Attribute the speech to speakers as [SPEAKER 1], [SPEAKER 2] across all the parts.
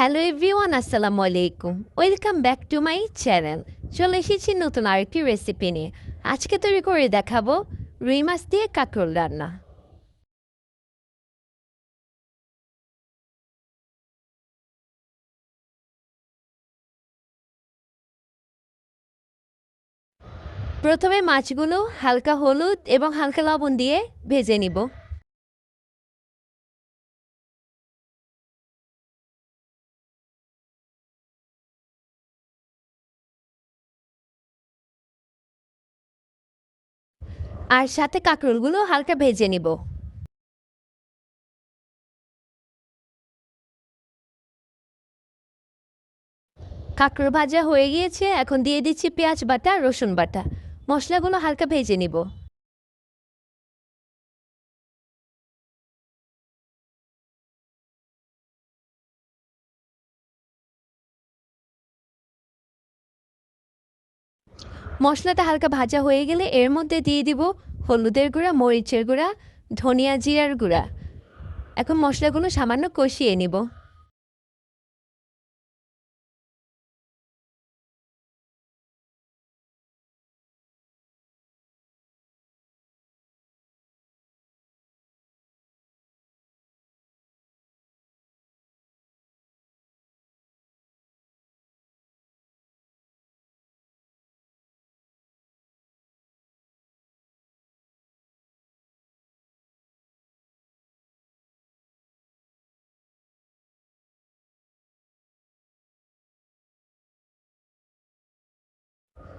[SPEAKER 1] Hello everyone আসসালামু আলাইকুম welcome back to my channel চলে এসেছি নতুন আরেকটি রেসিপি নিয়ে। আজকে তৈরি করে দেখাবো রুই মাছ দিয়ে কাঁকরোল রান্না। প্রথমে মাছগুলো হালকা হলুদ এবং হালকা লবণ দিয়ে ভেজে নিব। আর সাথে কাঁকরোলগুলো হালকা ভেজে নিব। কাঁকরোল ভাজা হয়ে গিয়েছে, এখন দিয়ে দিচ্ছি পেঁয়াজ বাটা, রসুন বাটা। মশলাগুলো হালকা ভেজে নিব। মশলাটা হালকা ভাজা হয়ে গেলে এর মধ্যে দিয়ে দিব হলুদের গুঁড়া, মরিচের গুঁড়া, ধনিয়া জিরার গুঁড়া। এখন মশলাগুলো সামান্য কষিয়ে নিব।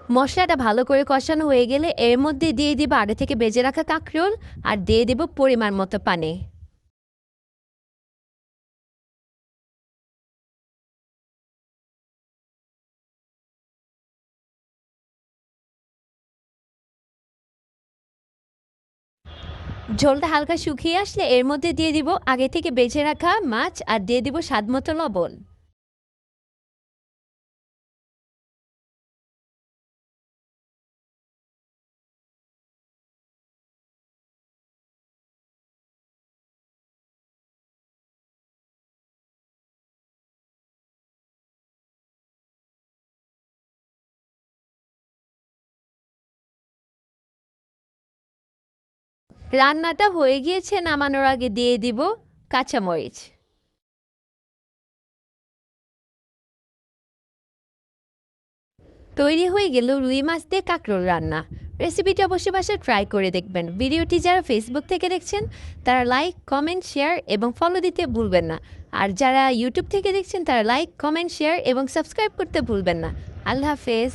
[SPEAKER 1] মশলাটা ভালো করে কষানো হয়ে গেলে এর মধ্যে দিয়ে দিব আগে থেকে বেজে রাখা কাঁকরোল আর দিয়ে দেব পরিমাণ মতো পানি। ঝোলটা হালকা শুকিয়ে আসলে এর মধ্যে দিয়ে দিব আগে থেকে বেছে রাখা মাছ আর দিয়ে দিব স্বাদ মতো লবণ। রান্নাটা হয়ে গিয়েছে, নামানোর আগে দিয়ে দিব কাঁচামরিচ। তৈরি হয়ে গেল রুই মাছ দিয়ে কাঁকরোল রান্না। রেসিপিটি অবশ্যই বাসায় ট্রাই করে দেখবেন। ভিডিওটি যারা ফেসবুক থেকে দেখছেন, তারা লাইক, কমেন্ট, শেয়ার এবং ফলো দিতে ভুলবেন না। আর যারা ইউটিউব থেকে দেখছেন, তারা লাইক, কমেন্ট, শেয়ার এবং সাবস্ক্রাইব করতে ভুলবেন না। আল্লাহ হাফেজ।